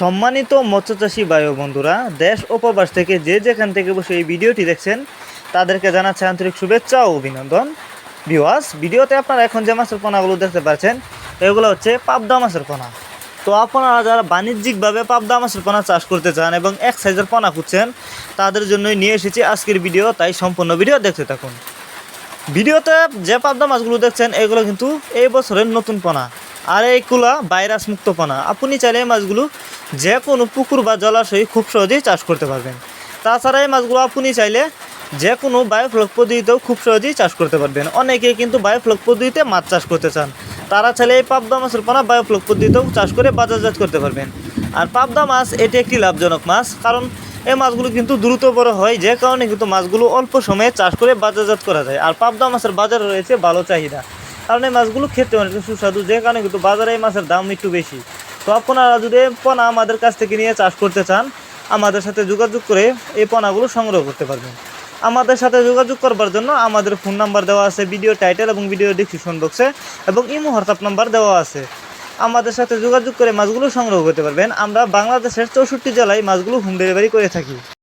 সম্মানিত মৎস্যচাষী বায়ু বন্ধুরা, দেশ উপবাস থেকে যে যেখান থেকে বসে এই ভিডিওটি দেখছেন, তাদেরকে জানাচ্ছে আন্তরিক শুভেচ্ছা ও অভিনন্দন। ভিওয়াস ভিডিওতে আপনারা এখন যে মাছের পোনাগুলো দেখতে পাচ্ছেন, এগুলো হচ্ছে পাবদা মাছের পোনা। তো আপনারা যারা বাণিজ্যিকভাবে পাবদা মাছের পোনা চাষ করতে চান এবং এক সাইজের পোনা খুঁজছেন, তাদের জন্যই নিয়ে এসেছি আজকের ভিডিও, তাই সম্পূর্ণ ভিডিও দেখতে থাকুন। ভিডিওতে যে পাবদা মাছগুলো দেখছেন, এগুলো কিন্তু এই বছরের নতুন পোনা। আর এইগুলা ভাইরাস মুক্ত পোনা। আপনি চাইলে এই মাছগুলো যে কোনো পুকুর বা জলাশয়ে খুব সহজেই চাষ করতে পারবেন। তাছাড়া এই মাছগুলো আপনি চাইলে যে কোনো বায়োফ্লক পদ্ধতিতেও খুব সহজেই চাষ করতে পারবেন। অনেকে কিন্তু বায়োফ্লক পদ্ধতিতে মাছ চাষ করতে চান। তারা চাইলে এই পাবদা মাছের পোনা বায়োফ্লক পদ্ধতিতেও চাষ করে বাজারজাত করতে পারবেন। আর পাবদা মাছ এটি একটি লাভজনক মাছ, কারণ এই মাছগুলো কিন্তু দ্রুত বড় হয়, যে কারণে কিন্তু মাছগুলো অল্প সময়ে চাষ করে বাজারজাত করা যায়। আর পাবদা মাছের বাজারে রয়েছে ভালো চাহিদা, কারণ এই মাছগুলো খেতে অনেক সুস্বাদু, যে কারণে কিন্তু বাজারে এই মাছের দাম একটু বেশি। তো আপনারা যদি পোনা আমাদের কাছ থেকে নিয়ে চাষ করতে চান, আমাদের সাথে যোগাযোগ করে এই পোনাগুলো সংগ্রহ করতে পারবেন। আমাদের সাথে যোগাযোগ করবার জন্য আমাদের ফোন নাম্বার দেওয়া আছে, ভিডিও টাইটেল এবং ভিডিও ডিসক্রিপশন বক্সে এবং ইমো হোয়াটসঅ্যাপ নাম্বার দেওয়া আছে। আমাদের সাথে যোগাযোগ করে মাছগুলো সংগ্রহ করতে পারবেন। আমরা বাংলাদেশের চৌষট্টি জেলায় মাছগুলো হোম ডেলিভারি করে থাকি।